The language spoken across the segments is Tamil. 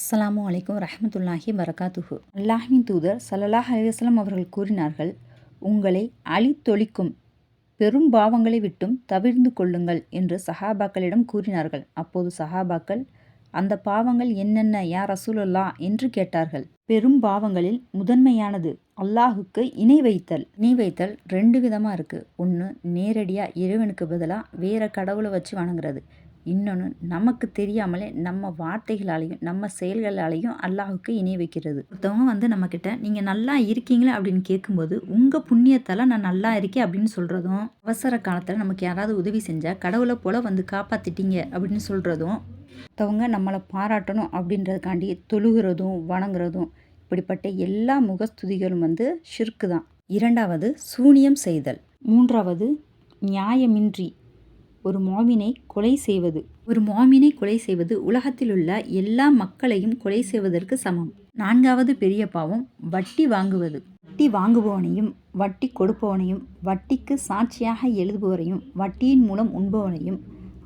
அஸ்லாமு அலைக்கும் ரஹமத்துல்லாஹி வரகாத்துஹு அல்லாஹின் தூதர் சல்லாஹ் அலிவாஸ்லாம் அவர்கள் கூறினார்கள் உங்களை அழித்தொழிக்கும் பெரும் பாவங்களை விட்டும் தவிர்ந்து கொள்ளுங்கள் என்று சஹாபாக்களிடம் கூறினார்கள். அப்போது சஹாபாக்கள் அந்த பாவங்கள் என்னென்ன யா ரசூலுல்லா என்று கேட்டார்கள். பெரும் பாவங்களில் முதன்மையானது அல்லாஹுக்கு இணை வைத்தல். இணை வைத்தல் ரெண்டு விதமாக இருக்குது ஒன்று நேரடியாக இறைவனுக்கு பதிலாக வேற கடவுளை வச்சு வணங்குறது. இன்னொன்று நமக்கு தெரியாமலே நம்ம வார்த்தைகளாலையும் நம்ம செயல்களாலையும் அல்லாஹுக்கு இணை வைக்கிறது. ஒருத்தவங்க வந்து நம்மக்கிட்ட நீங்கள் நல்லா இருக்கீங்களா? அப்படின்னு கேட்கும்போது உங்கள் புண்ணியத்தால் நான் நல்லா இருக்கேன் அப்படின்னு சொல்கிறதும் அவசர காலத்தில் நமக்கு யாராவது உதவி செஞ்சால் கடவுளை போல் வந்து காப்பாற்றிட்டீங்க அப்படின்னு சொல்கிறதும் மற்றவங்க நம்மளை பாராட்டணும் அப்படின்றதுக்காண்டி தொழுகிறதும் வணங்குறதும் இப்படிப்பட்ட எல்லா முகஸ்துதிகளும் வந்து ஷிர்க்கு தான். இரண்டாவது சூனியம் செய்தல். மூன்றாவது நியாயமின்றி. ஒரு மாமினை கொலை செய்வது. ஒரு மாமினை கொலை செய்வது உலகத்தில் உள்ள எல்லா மக்களையும் கொலை செய்வதற்கு சமம். நான்காவது பெரிய பாவம் வட்டி வாங்குவது. வட்டி வாங்குபவனையும் வட்டி கொடுப்பவனையும் வட்டிக்கு சாட்சியாக எழுதுபவரையும் வட்டியின் மூலம் உண்பவனையும்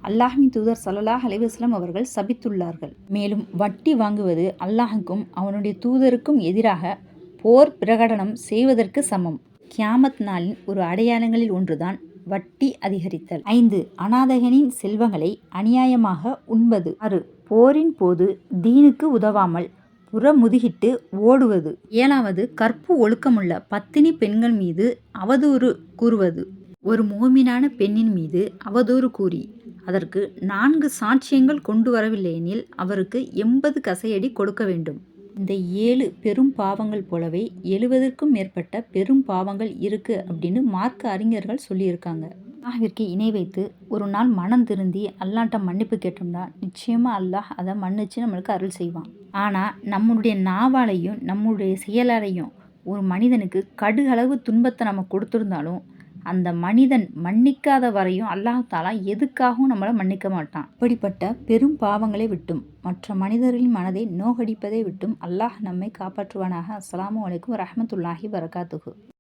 அல்லாஹின் தூதர் சல்லல்லாஹ் அலைவாஸ்லம் அவர்கள் சபித்துள்ளார்கள். மேலும் வட்டி வாங்குவது அல்லாஹுக்கும் அவனுடைய தூதருக்கும் எதிராக போர் பிரகடனம் செய்வதற்கு சமம். கியாமத் நாளின் ஒரு அடையாளங்களில் ஒன்றுதான் வட்டி அதிகரித்தல். ஐந்து. அநாதகனின் செல்வங்களை அநியாயமாக உண்பது. ஆறு. போரின் போது தீனுக்கு உதவாமல் புறமுதுகிட்டு ஓடுவது. ஏழாவது. கற்பு ஒழுக்கமுள்ள பத்தினி பெண்கள் மீது அவதூறு கூறுவது. ஒரு மோமினான பெண்ணின் மீது அவதூறு கூறி அதற்கு நான்கு சாட்சியங்கள் கொண்டு வரவில்லை எனில் அவருக்கு எண்பது கசையடி கொடுக்க வேண்டும். இந்த ஏழு பெரும் பாவங்கள் போலவே எழுவதற்கும் மேற்பட்ட பெரும் பாவங்கள் இருக்குது அப்படின்னு மார்க்க அறிஞர்கள் சொல்லியிருக்காங்க. அல்லாஹிற்கு இணை வைத்து ஒரு நாள் மனம் திருந்தி அல்லாட்ட மன்னிப்பு கேட்டோம்னா நிச்சயமாக அல்லாஹ் அதை மன்னிச்சு நம்மளுக்கு அருள் செய்வான். ஆனால் நம்மளுடைய நாவாலையும் நம்மளுடைய செயலாலையும் ஒரு மனிதனுக்கு கடுகளவு துன்பத்தை நம்ம கொடுத்துருந்தாலும் அந்த மனிதன் மன்னிக்காத வரையும் அல்லாஹாலா எதுக்காகவும் நம்மளை மன்னிக்க மாட்டான். இப்படிப்பட்ட பெரும் பாவங்களை விட்டும் மற்ற மனிதர்களின் மனதை நோகடிப்பதை விட்டும் அல்லாஹ் நம்மை காப்பாற்றுவானாக. அஸ்லாம் வலைக்கும் வரமத்துல்லாஹி வரகாத்துகு